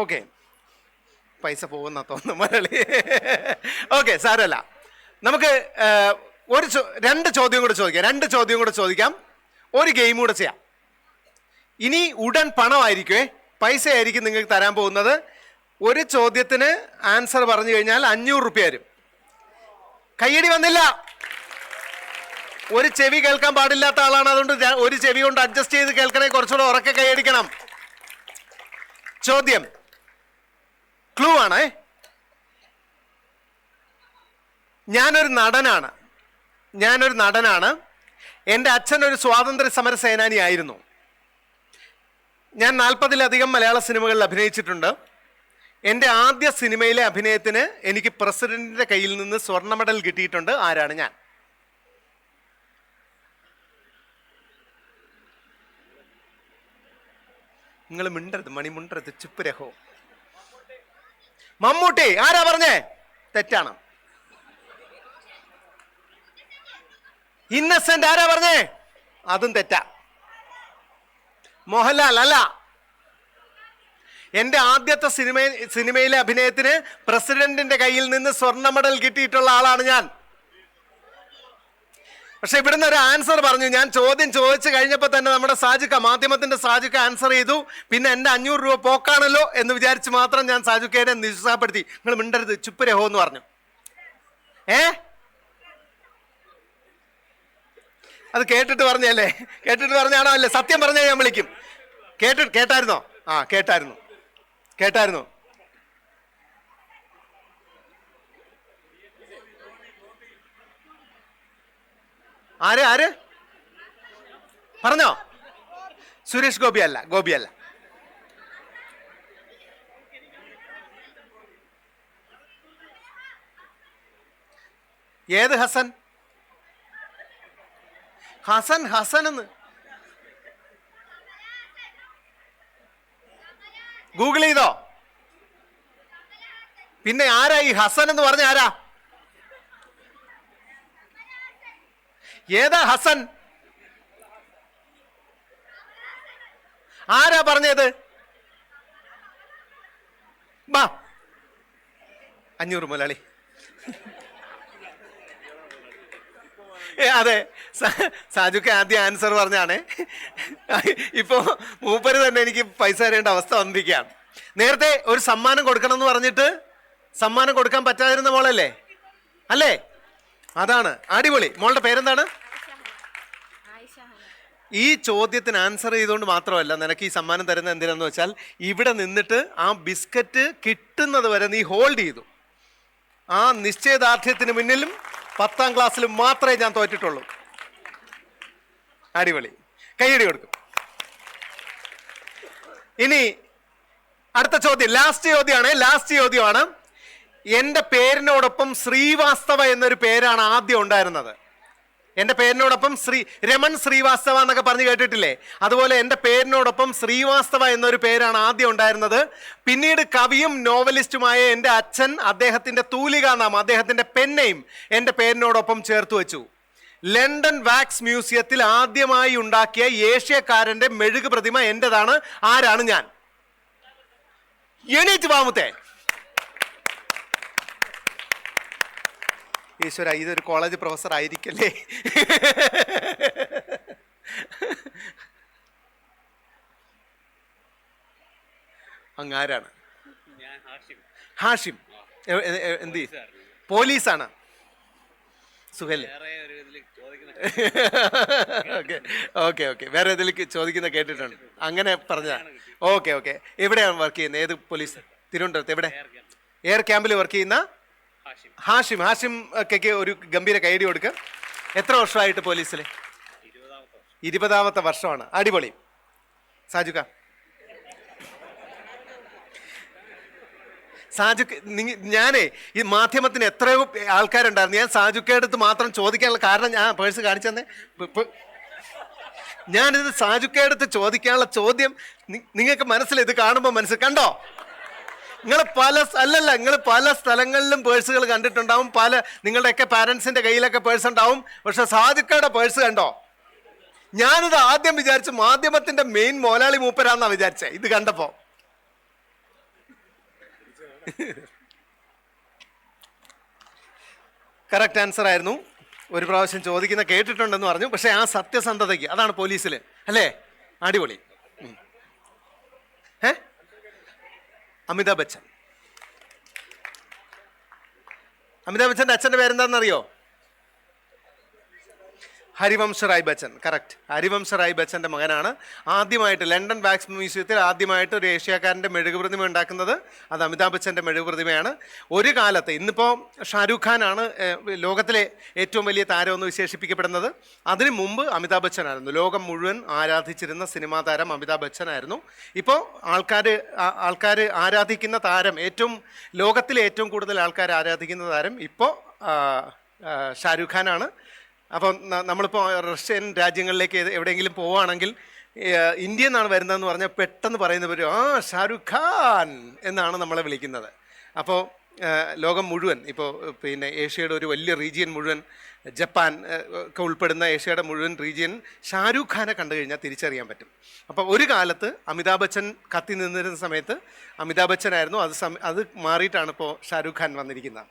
Okay. പൈസ പോകുന്ന തോന്നുന്നു മുരളി ഓക്കെ സാരമല്ല നമുക്ക് ഒരു രണ്ട് ചോദ്യം കൂടെ ചോദിക്കാം. രണ്ട് ചോദ്യം കൂടെ ചോദിക്കാം. ഒരു ഗെയിം കൂടെ ചെയ്യാം. ഇനി ഉടൻ പണമായിരിക്കുമേ പൈസ ആയിരിക്കും നിങ്ങൾക്ക് തരാൻ പോകുന്നത്. ഒരു ചോദ്യത്തിന് ആൻസർ പറഞ്ഞു കഴിഞ്ഞാൽ അഞ്ഞൂറ് റുപ്യ വരും. കയ്യടി വന്നില്ല. ഒരു ചെവി കേൾക്കാൻ പാടില്ലാത്ത ആളാണ്. അതുകൊണ്ട് ഒരു ചെവി കൊണ്ട് അഡ്ജസ്റ്റ് ചെയ്ത് കേൾക്കണേ കുറച്ചുകൂടെ ഉറക്കെ കൈയടിക്കണം. ചോദ്യം. ക്ലൂ ആണേ. ഞാനൊരു നടനാണ്. ഞാനൊരു നടനാണ്. എന്റെ അച്ഛൻ ഒരു സ്വാതന്ത്ര്യ സമര സേനാനിയായിരുന്നു. ഞാൻ നാൽപ്പതിലധികം മലയാള സിനിമകളിൽ അഭിനയിച്ചിട്ടുണ്ട്. എന്റെ ആദ്യ സിനിമയിലെ അഭിനയത്തിന് എനിക്ക് പ്രസിഡന്റിന്റെ കയ്യിൽ നിന്ന് സ്വർണ മെഡൽ കിട്ടിയിട്ടുണ്ട്. ആരാണ് ഞാൻ? നിങ്ങൾ മിണ്ടരുത് മണി മിണ്ടരുത് ചുപ്പ് രഹോ. മമ്മൂട്ടി ആരാ പറഞ്ഞേ? തെറ്റാണ്. ഇന്നസെന്റ് ആരാ പറഞ്ഞേ? അതും തെറ്റാ. മോഹൻലാൽ അല്ല. എന്റെ ആദ്യത്തെ സിനിമ സിനിമയിലെ അഭിനയത്തിന് പ്രസിഡന്റിന്റെ കയ്യിൽ നിന്ന് സ്വർണ മെഡൽ കിട്ടിയിട്ടുള്ള ആളാണ് ഞാൻ. പക്ഷെ ഇവിടുന്ന് ഒരു ആൻസർ പറഞ്ഞു. ഞാൻ ചോദ്യം ചോദിച്ചു കഴിഞ്ഞപ്പോൾ തന്നെ നമ്മുടെ സാജുക്ക മാധ്യമത്തിന്റെ സാജുക്ക ആൻസർ ചെയ്തു. പിന്നെ എന്റെ അഞ്ഞൂറ് രൂപ പോക്കാണല്ലോ എന്ന് വിചാരിച്ച് മാത്രം ഞാൻ സാജുക്കേനെ നിരുത്സാഹപ്പെടുത്തി. നിങ്ങൾ മിണ്ടരുത് ചുപ്പരഹോ എന്ന് പറഞ്ഞു. ഏ? അത് കേട്ടിട്ട് പറഞ്ഞല്ലേ? കേട്ടിട്ട് പറഞ്ഞാണോ അല്ലേ? സത്യം പറഞ്ഞാൽ ഞാൻ വിളിക്കും. കേട്ടിട്ട് കേട്ടായിരുന്നോ? ആ കേട്ടായിരുന്നു. കേട്ടായിരുന്നു. ആര് ആര്? പറഞ്ഞോ. സുരേഷ് ഗോപി അല്ല ഗോപി അല്ല ഏത് ഹസൻ? ഹസൻ ഹസൻ എന്ന്. ഗൂഗിൾ ചെയ്തോ? പിന്നെ ആരാ ഈ ഹസൻ എന്ന് പറഞ്ഞ ആരാ? ഏതാ ഹസൻ? ആരാ പറഞ്ഞത്? ബാ. അഞ്ഞൂറ് മുതലാളി. അതെ. സാജുക്ക് ആദ്യം ആൻസർ പറഞ്ഞാണ്. ഇപ്പോ മൂപ്പര് തന്നെ എനിക്ക് പൈസ തരേണ്ട അവസ്ഥ വന്നിരിക്കുകയാണ്. നേരത്തെ ഒരു സമ്മാനം കൊടുക്കണം എന്ന് പറഞ്ഞിട്ട് സമ്മാനം കൊടുക്കാൻ പറ്റാതിരുന്ന മോളല്ലേ? അല്ലേ? അതാണ്. അടിപൊളി. മോളുടെ പേരെന്താണ്? ഈ ചോദ്യത്തിന് ആൻസർ ചെയ്തുകൊണ്ട് മാത്രമല്ല നിനക്ക് ഈ സമ്മാനം തരുന്ന എന്തിനാന്ന് വെച്ചാൽ ഇവിടെ നിന്നിട്ട് ആ ബിസ്ക്കറ്റ് കിട്ടുന്നത് വരെ നീ ഹോൾഡ് ചെയ്തു. ആ നിശ്ചയദാർഢ്യത്തിന് മുന്നിലും പത്താം ക്ലാസ്സിലും മാത്രമേ ഞാൻ തോറ്റിട്ടുള്ളൂ. അടിപൊളി. കൈയടി കൊടുക്കും. ഇനി അടുത്ത ചോദ്യം. ലാസ്റ്റ് ചോദ്യമാണ്. ലാസ്റ്റ് ചോദ്യമാണ്. എന്റെ പേരിനോടൊപ്പം ശ്രീവാസ്തവ എന്നൊരു പേരാണ് ആദ്യം ഉണ്ടായിരുന്നത്. എന്റെ പേരിനോടൊപ്പം ശ്രീ രമൺ ശ്രീവാസ്തവ എന്നൊക്കെ പറഞ്ഞു കേട്ടിട്ടില്ലേ? അതുപോലെ എന്റെ പേരിനോടൊപ്പം ശ്രീവാസ്തവ എന്നൊരു പേരാണ് ആദ്യം ഉണ്ടായിരുന്നത്. പിന്നീട് കവിയും നോവലിസ്റ്റുമായ എന്റെ അച്ഛൻ അദ്ദേഹത്തിന്റെ തൂലികാനാമം അദ്ദേഹത്തിന്റെ പെന്നെയും എന്റെ പേരിനോടൊപ്പം ചേർത്ത് വെച്ചു. ലണ്ടൻ വാക്സ് മ്യൂസിയത്തിൽ ആദ്യമായി ഉണ്ടാക്കിയ ഏഷ്യക്കാരന്റെ മെഴുക് പ്രതിമ എന്റെതാണ് ആരാണ് ഞാൻ? എണീറ്റ് വാമുത്തേ ഈശ്വര ഇതൊരു കോളേജ് പ്രൊഫസർ ആയിരിക്കല്ലേ? അങ്ങാരാണ്? ഹാഷിം. എന്ത്? പോലീസാണ്. സുഖല്ലേ ഓക്കെ ഓക്കെ ഓക്കെ. വേറെ ഏതെങ്കിലും ചോദിക്കുന്ന കേട്ടിട്ടുണ്ട്. അങ്ങനെ പറഞ്ഞ ഓക്കെ ഓക്കെ. എവിടെയാണ് വർക്ക് ചെയ്യുന്നത്? ഏത് പോലീസ്? തിരുവനന്തപുരത്ത്. എവിടെ? എയർ ക്യാമ്പിൽ വർക്ക് ചെയ്യുന്ന ഹാഷിം. ഹാഷിം ഒക്കെ ഒരു ഗംഭീര കൈഡി കൊടുക്ക. എത്ര വർഷമായിട്ട് പോലീസിൽ ഇരുപതാമത്തെ വർഷം. വർഷമാണ്. അടിപൊളി. സാജുക്ക. സാജു ഞാനേ ഈ മാധ്യമത്തിന് എത്രയോ ആൾക്കാരുണ്ടായിരുന്നു. ഞാൻ സാജുക്കയുടെ അടുത്ത് മാത്രം ചോദിക്കാനുള്ള കാരണം ഞാൻ പേഴ്സ് കാണിച്ചു തന്നെ. ഞാനിത് സാജുക്കയുടെ അടുത്ത് ചോദിക്കാനുള്ള ചോദ്യം നിങ്ങൾക്ക് മനസ്സിൽ ഇത് കാണുമ്പോൾ മനസ്സിൽ കണ്ടോ? നിങ്ങൾ പല അല്ലല്ല നിങ്ങൾ പല സ്ഥലങ്ങളിലും പേഴ്സുകൾ കണ്ടിട്ടുണ്ടാവും. പല നിങ്ങളുടെയൊക്കെ പാരൻസിന്റെ കയ്യിലൊക്കെ പേഴ്സ് ഉണ്ടാവും. പക്ഷെ സാധുക്കയുടെ പേഴ്സ് കണ്ടോ? ഞാനിത് ആദ്യം വിചാരിച്ചു മാധ്യമത്തിന്റെ മെയിൻ മോലാളി മൂപ്പരാന്നാ വിചാരിച്ചേ. ഇത് കണ്ടപ്പോ. കറക്റ്റ് ആൻസർ ആയിരുന്നു. ഒരു പ്രാവശ്യം ചോദിക്കുന്ന കേട്ടിട്ടുണ്ടെന്ന് പറഞ്ഞു. പക്ഷേ ആ സത്യസന്ധതയ്ക്ക് അതാണ് പോലീസിൽ അല്ലേ? അടിപൊളി. ഏ അമിതാഭ് ബച്ചൻ. അമിതാഭ് ബച്ചന്റെ അച്ഛന്റെ പേരെന്താണെന്നറിയോ? ഹരിവംശ റായ് ബച്ചൻ കറക്റ്റ് ഹരിവംശ റായ് ബച്ചന്റെ മകനാണ്. ആദ്യമായിട്ട് ലണ്ടൻ വാക്സ് മ്യൂസിയത്തിൽ ആദ്യമായിട്ട് ഒരു ഏഷ്യക്കാരന്റെ മെഴുകു പ്രതിമ ഉണ്ടാക്കുന്നത് അത് അമിതാഭ് ബച്ചന്റെ മെഴുകു പ്രതിമയാണ് ഒരു കാലത്ത് ഇന്നിപ്പോൾ ഷാരൂഖ് ഖാനാണ് ലോകത്തിലെ ഏറ്റവും വലിയ താരമെന്ന് വിശേഷിപ്പിക്കപ്പെടുന്നത്. അതിനു മുമ്പ് അമിതാഭ് ബച്ചനായിരുന്നു ലോകം മുഴുവൻ ആരാധിച്ചിരുന്ന സിനിമാ താരം അമിതാഭ് ബച്ചനായിരുന്നു ഇപ്പോൾ ആൾക്കാർ ആൾക്കാർ ആരാധിക്കുന്ന താരം ഏറ്റവും ലോകത്തിലെ ഏറ്റവും കൂടുതൽ ആൾക്കാർ ആരാധിക്കുന്ന താരം ഇപ്പോൾ ഷാരൂഖ് ഖാനാണ്. അപ്പം നമ്മളിപ്പോൾ റഷ്യൻ രാജ്യങ്ങളിലേക്ക് എവിടെയെങ്കിലും പോവുകയാണെങ്കിൽ ഇന്ത്യയിൽ ഇന്ത്യ എന്നാണ് വരുന്നതെന്ന് പറഞ്ഞാൽ പെട്ടെന്ന് പറയുന്ന പേര് ആ ഷാരൂഖ് ഖാൻ എന്നാണ് നമ്മളെ വിളിക്കുന്നത്. അപ്പോൾ ലോകം മുഴുവൻ ഇപ്പോൾ പിന്നെ ഏഷ്യയുടെ ഒരു വലിയ റീജിയൻ മുഴുവൻ ജപ്പാൻ ഒക്കെ ഉൾപ്പെടുന്ന ഏഷ്യയുടെ മുഴുവൻ റീജിയൻ ഷാരൂഖ് ഖാനെ കണ്ടു കഴിഞ്ഞാൽ തിരിച്ചറിയാൻ പറ്റും. അപ്പോൾ ഒരു കാലത്ത് അമിതാഭ് ബച്ചൻ കത്തി നിന്നിരുന്ന സമയത്ത് അമിതാഭ് ബച്ചനായിരുന്നു അത് അത് മാറിയിട്ടാണ് ഇപ്പോൾ ഷാരൂഖ് ഖാൻ വന്നിരിക്കുന്നത്.